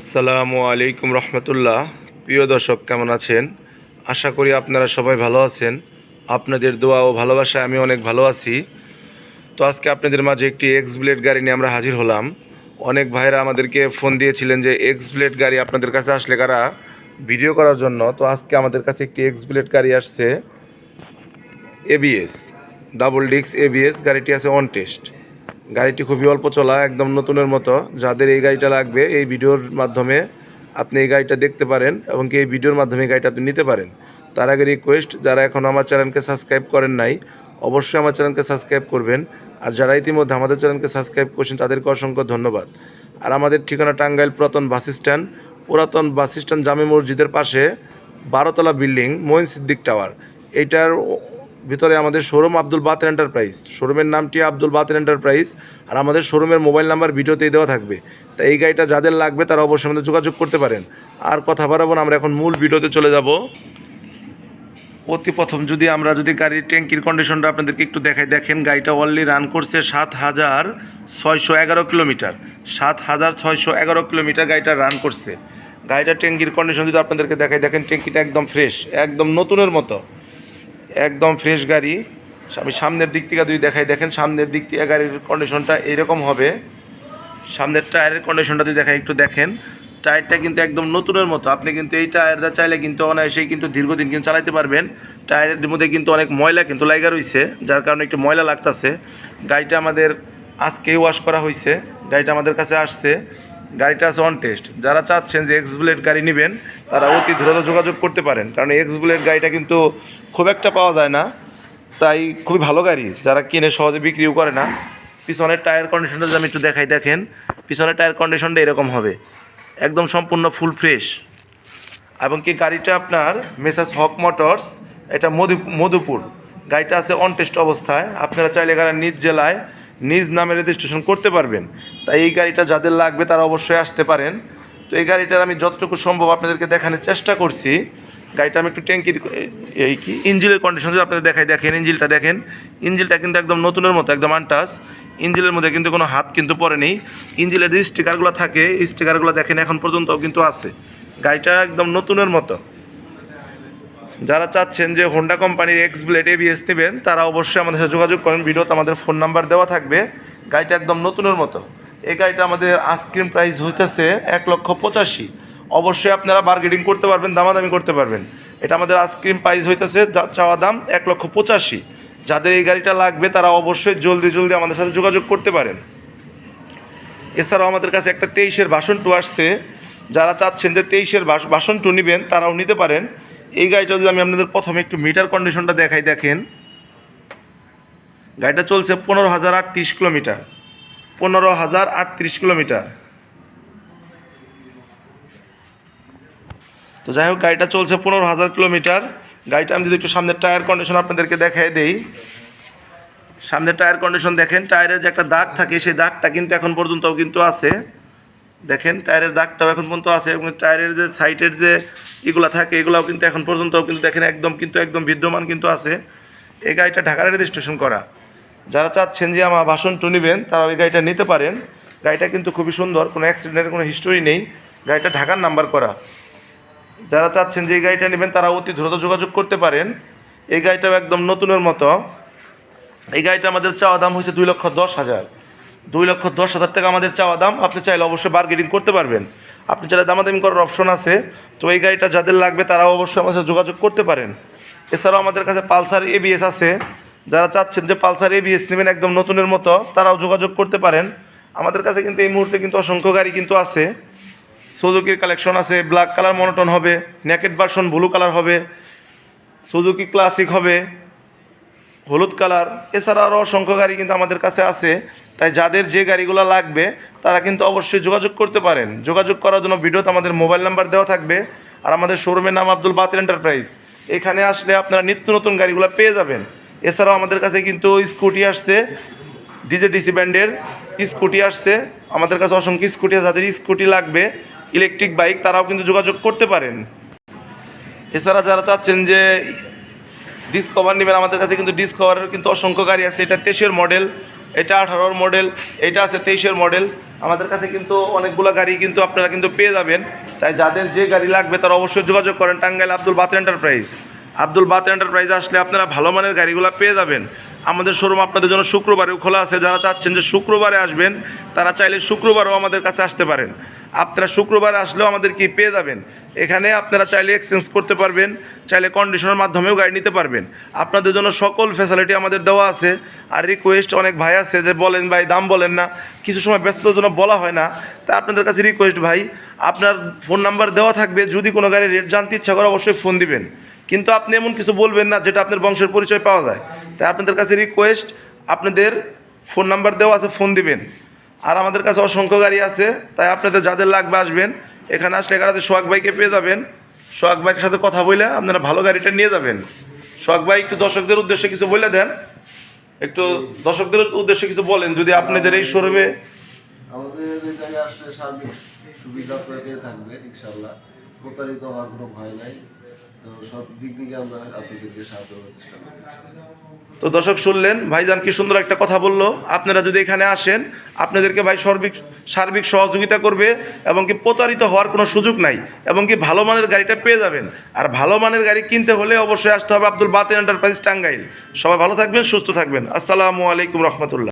আসসালামু আলাইকুম রহমতুল্লাহ। প্রিয় দর্শক, কেমন আছেন? আশা করি আপনারা সবাই ভালো আছেন। আপনাদের দোয়া ও ভালোবাসায় আমি অনেক ভালো আছি। তো আজকে আপনাদের মাঝে একটি এক্স ব্লেড গাড়ি নিয়ে আমরা হাজির হলাম। অনেক ভাইরা আমাদেরকে ফোন দিয়েছিলেন যে এক্স ব্লেড গাড়ি আপনাদের কাছে আসলে কারা ভিডিও করার জন্য। তো আজকে আমাদের কাছে একটি এক্স ব্লেড গাড়ি আসছে। এবিএস ডাবল ডিক্স এবিএস গাড়িটি আছে অন টেস্ট গাড়িটি খুবই অল্প চলা, একদম নতুনের মতো। যাদের এই গাড়িটা লাগবে, এই ভিডিওর মাধ্যমে আপনি এই গাড়িটা দেখতে পারেন এবং কি এই ভিডিওর মাধ্যমে গাড়িটা আপনি নিতে পারেন। তার আগে রিকোয়েস্ট যারা এখন আমার চ্যানেলকে সাবস্ক্রাইব করেন নাই, অবশ্যই আমার চ্যানেলকে সাবস্ক্রাইব করবেন। আর যারা ইতিমধ্যে আমাদের চ্যানেলকে সাবস্ক্রাইব করছেন, তাদেরকে অসংখ্য ধন্যবাদ। আর আমাদের ঠিকানা টাঙ্গাইল পুরাতন বাস স্ট্যান্ড, পুরাতন বাস স্ট্যান্ড জামে মসজিদের পাশে বারোতলা বিল্ডিং, মঈন সিদ্দিক টাওয়ার। এইটার ভিতরে আমাদের শোরুম আব্দুল বাতের এন্টারপ্রাইজ শোরুমের নামটি আব্দুল বাতের এন্টারপ্রাইজ আর আমাদের শোরুমের মোবাইল নাম্বার ভিডিওতেই দেওয়া থাকবে। তাই এই গাড়িটা যাদের লাগবে তারা অবশ্যই আমাদের যোগাযোগ করতে পারেন। আর কথা বাড়াবো না, আমরা এখন মূল ভিডিওতে চলে যাব। অতি প্রথম যদি আমরা যদি গাড়ির ট্যাঙ্কির কন্ডিশনটা আপনাদেরকে একটু দেখাই, দেখেন গাড়িটা অলরেডি রান করছে সাত হাজার ছয়শো এগারো কিলোমিটার। সাত হাজার ছয়শো এগারো কিলোমিটার গাড়িটা রান করছে। গাড়িটা ট্যাঙ্কির কন্ডিশন যদি আপনাদেরকে দেখাই, দেখেন ট্যাঙ্কিটা একদম ফ্রেশ একদম নতুনের মতো। একদম ফ্রেশ গাড়ি। আমি সামনের দিক থেকে যদি দেখাই, দেখেন সামনের দিক থেকে গাড়ির কন্ডিশনটা এরকম হবে। সামনের টায়ারের কন্ডিশনটা যদি দেখাই, একটু দেখেন। টায়ারটা কিন্তু একদম নতুনের মতো। আপনি কিন্তু এই টায়ারটা চাইলে কিন্তু অনায়াসেই কিন্তু দীর্ঘদিন কিন্তু চালাতে পারবেন। টায়ারের মধ্যে কিন্তু অনেক ময়লা কিন্তু লাইগা রয়েছে যার কারণে একটু ময়লা লাগতেছে। গাড়িটা আমাদের আজকেই ওয়াশ করা হয়েছে গাড়িটা আমাদের কাছে আসছে। গাড়িটা আছে অন টেস্ট যারা চাচ্ছেন যে এক্স বুলেট গাড়ি নেবেন, তারা অতি দ্রুত যোগাযোগ করতে পারেন। কারণ এক্স বুলেট গাড়িটা কিন্তু খুব একটা পাওয়া যায় না। তাই খুবই ভালো গাড়ি। যারা কিনে সহজে বিক্রিও করে না। পিছনের টায়ার কন্ডিশনটা যদি আমি একটু দেখাই, দেখেন। পিছনের টায়ার কন্ডিশনটা এরকম হবে। একদম সম্পূর্ণ ফুল ফ্রেশ এবং কি গাড়িটা আপনার মেসাস হক মোটরস এটা মধু, মধুপুর। গাড়িটা আছে অন টেস্ট অবস্থায়। আপনারা চাইলে গাড়ি নিজ জেলায় নিজ নামে রেজিস্ট্রেশন করতে পারবেন। তাই এই গাড়িটা যাদের লাগবে তারা অবশ্যই আসতে পারেন। তো এই গাড়িটার আমি যতটুকু সম্ভব আপনাদেরকে দেখানোর চেষ্টা করছি। গাড়িটা আমি একটু ট্যাঙ্কির এই কি? ইঞ্জিলের কন্ডিশন যদি আপনাদের দেখাই, দেখেন ইঞ্জিলটা দেখেন। ইঞ্জিলটা কিন্তু একদম নতুনের মতো, একদম আনটাস ইঞ্জিলের মধ্যে কিন্তু কোনো হাত কিন্তু পড়ে নেই। ইঞ্জিলের যে স্টিকারগুলো থাকে স্টিকারগুলো দেখেন এখন পর্যন্ত কিন্তু আছে। গাড়িটা একদম নতুনের মতো। যারা চাচ্ছেন যে হোন্ডা কোম্পানির এক্স ব্লেড এবিএস নেবেন, তারা অবশ্যই আমাদের সাথে যোগাযোগ করেন। ভিডিওতে আমাদের ফোন নাম্বার দেওয়া থাকবে। গাড়িটা একদম নতুনের মতো। এই গাড়িটা আমাদের আইসক্রিম প্রাইস হইতেছে এক লক্ষ পঁচাশি। অবশ্যই আপনারা বার্গেটিং করতে পারবেন, দামাদামি করতে পারবেন। এটা আমাদের আইসক্রিম প্রাইস হইতেছে, যা- চাওয়া দাম এক লক্ষ পঁচাশি। যাদের এই গাড়িটা লাগবে, তারা অবশ্যই জলদি জলদি আমাদের সাথে যোগাযোগ করতে পারেন। এছাড়াও আমাদের কাছে একটা তেইশের বাসন টু আসছে। যারা চাচ্ছেন যে তেইশের বাসন টু নেবেন, তারাও নিতে পারেন। এই গাড়িটা যদি আমি আপনাদের প্রথমে একটু মিটার কন্ডিশনটা দেখাই, দেখেন। গাড়িটা চলছে পনেরো হাজার আটত্রিশ কিলোমিটার। পনেরো হাজার আটত্রিশ কিলোমিটার। তো যাই হোক, গাড়িটা চলছে পনেরো হাজার কিলোমিটার। গাড়িটা আমি যদি একটু সামনের টায়ার কন্ডিশন আপনাদেরকে দেখাই দেই। সামনের টায়ার কন্ডিশন দেখেন টায়ারের যে একটা দাগ থাকে, সেই দাগটা কিন্তু এখন পর্যন্তও কিন্তু আছে। দেখেন টায়ারের দাগটাও এখন পর্যন্ত আছে এবং টায়ারের যে সাইটের যে এগুলো থাকে, এগুলাও কিন্তু এখন পর্যন্ত কিন্তু দেখেন একদম, কিন্তু একদম বিদ্যমান কিন্তু আছে। এই গাড়িটা ঢাকার রেজিস্ট্রেশন করা। যারা চাচ্ছেন যে আমার ভাষণ টু নেবেন তারা ওই গাড়িটা নিতে পারেন। গাড়িটা কিন্তু খুবই সুন্দর, কোনো অ্যাক্সিডেন্টের কোনো হিস্টোরি নেই। গাড়িটা ঢাকার নাম্বার করা। যারা চাচ্ছেন যে এই গাড়িটা নেবেন তারা অতি দ্রুত যোগাযোগ করতে পারেন। এই গাড়িটাও একদম নতুনের মতো। এই গাড়িটা আমাদের চাওয়া দাম হয়েছে দুই লক্ষ দশ হাজার। দুই লক্ষ দশ হাজার টাকা আমাদের চাওয়া দাম, আপনি চাইলে অবশ্যই বার্গেটিং করতে পারবেন। আপনি চাইলে দামাদামি করার অপশন আছে। তো এই গাড়িটা যাদের লাগবে তারাও অবশ্যই আমাদের সাথে যোগাযোগ করতে পারেন। এছাড়াও আমাদের কাছে পালসার এবিএস আছে। যারা চাচ্ছেন যে পালসার এবিএস নেবেন একদম নতুনের মতো, তারাও যোগাযোগ করতে পারেন। আমাদের কাছে কিন্তু এই মুহূর্তে কিন্তু অসংখ্য গাড়ি কিন্তু আছে। সুজুকির কালেকশন আছে ব্ল্যাক কালার মনোটন হবে নেকেট ভার্সন ব্লু কালার হবে, সুজুকি ক্লাসিক হবে, হলুদ কালার এছাড়া আরও অসংখ্য গাড়ি কিন্তু আমাদের কাছে আছে। তাই যাদের যে গাড়িগুলো লাগবে, তারা কিন্তু অবশ্যই যোগাযোগ করতে পারেন। যোগাযোগ করার জন্য ভিডিওতে আমাদের মোবাইল নাম্বার দেওয়া থাকবে আর আমাদের শোরুমের নাম আব্দুল বাতিল এন্টারপ্রাইজ। এখানে আসলে আপনারা নিত্য নতুন গাড়িগুলো পেয়ে যাবেন। এছাড়াও আমাদের কাছে কিন্তু স্কুটি আসছে ডিজে ডিসি ব্যান্ডের স্কুটি আসছে। আমাদের কাছে অসংখ্য স্কুটি আছে, যাদের স্কুটি লাগবে, ইলেকট্রিক বাইক, তারাও কিন্তু যোগাযোগ করতে পারেন। এছাড়া যারা চাচ্ছেন যে ডিসকভার নেবেন, আমাদের কাছে কিন্তু ডিসকভারের কিন্তু অসংখ্য গাড়ি আছে। এটা তেইশের মডেল এটা আঠারোর মডেল এটা আছে তেইশের মডেল আমাদের কাছে কিন্তু অনেকগুলো গাড়ি কিন্তু আপনারা কিন্তু পেয়ে যাবেন। তাই যাদের যে গাড়ি লাগবে তারা অবশ্যই যোগাযোগ করেন টাঙ্গাইল আব্দুল বাত এন্টারপ্রাইজ আব্দুল বাত এন্টারপ্রাইজ আসলে আপনারা ভালো মানের গাড়িগুলো পেয়ে যাবেন। আমাদের শোরুম আপনাদের জন্য শুক্রবারেও খোলা আছে। যারা চাচ্ছেন যে শুক্রবারে আসবেন, তারা চাইলে শুক্রবারও আমাদের কাছে আসতে পারেন। আপনারা শুক্রবার আসলেও আমাদের কি পেয়ে যাবেন। এখানে আপনারা চাইলে এক্সচেঞ্জ করতে পারবেন, চাইলে কন্ডিশনের মাধ্যমেও গাড়ি নিতে পারবেন। আপনাদের জন্য সকল ফ্যাসিলিটি আমাদের দেওয়া আছে। আর রিকোয়েস্ট অনেক ভাই আছে যে বলেন ভাই, দাম বলেন না। কিছু সময় ব্যস্ততার জন্য বলা হয় না। তাই আপনাদের কাছে রিকোয়েস্ট ভাই, আপনার ফোন নাম্বার দেওয়া থাকবে। যদি কোনো গাড়ির রেট জানতে ইচ্ছা করে অবশ্যই ফোন দিবেন। কিন্তু আপনি এমন কিছু বলবেন না যেটা আপনার বংশের পরিচয় পাওয়া যায়। তাই আপনাদের কাছে রিকোয়েস্ট আপনাদের ফোন নাম্বার দেওয়া আছে ফোন দিবেন। আর আমাদের কাছে অসংখ্য গাড়ি আছে, তাই আপনাদের যাদের লাগবে আসবেন। এখানে আসলে এখানে সোহাগ ভাইকে পেয়ে যাবেন। সোহাগ ভাইয়ের সাথে কথা বলে আপনারা ভালো গাড়িটা নিয়ে যাবেন। সোহাগ ভাই একটু দর্শকদের উদ্দেশ্যে কিছু বলে দেন। একটু দর্শকদের উদ্দেশ্যে কিছু বলেন, যদি আপনাদের এই শোরুমে আমাদের সুবিধা প্রতারিত হওয়ার কোনো ভয় নাই। তো দর্শক শুনলেন, ভাইজান কি সুন্দর একটা কথা বলল। আপনারা যদি এখানে আসেন, আপনাদেরকে ভাই সার্বিক সার্বিক সহযোগিতা করবে এবং কি প্রতারিত হওয়ার কোনো সুযোগ নাই এবং কি ভালো মানের গাড়িটা পেয়ে যাবেন। আর ভালো মানের গাড়ি কিনতে হলে অবশ্যই আসতে হবে আব্দুল বাতেন এন্টারপ্রাইজ টাঙ্গাইল। সবাই ভালো থাকবেন, সুস্থ থাকবেন। আসসালামু আলাইকুম রহমতুল্লাহ।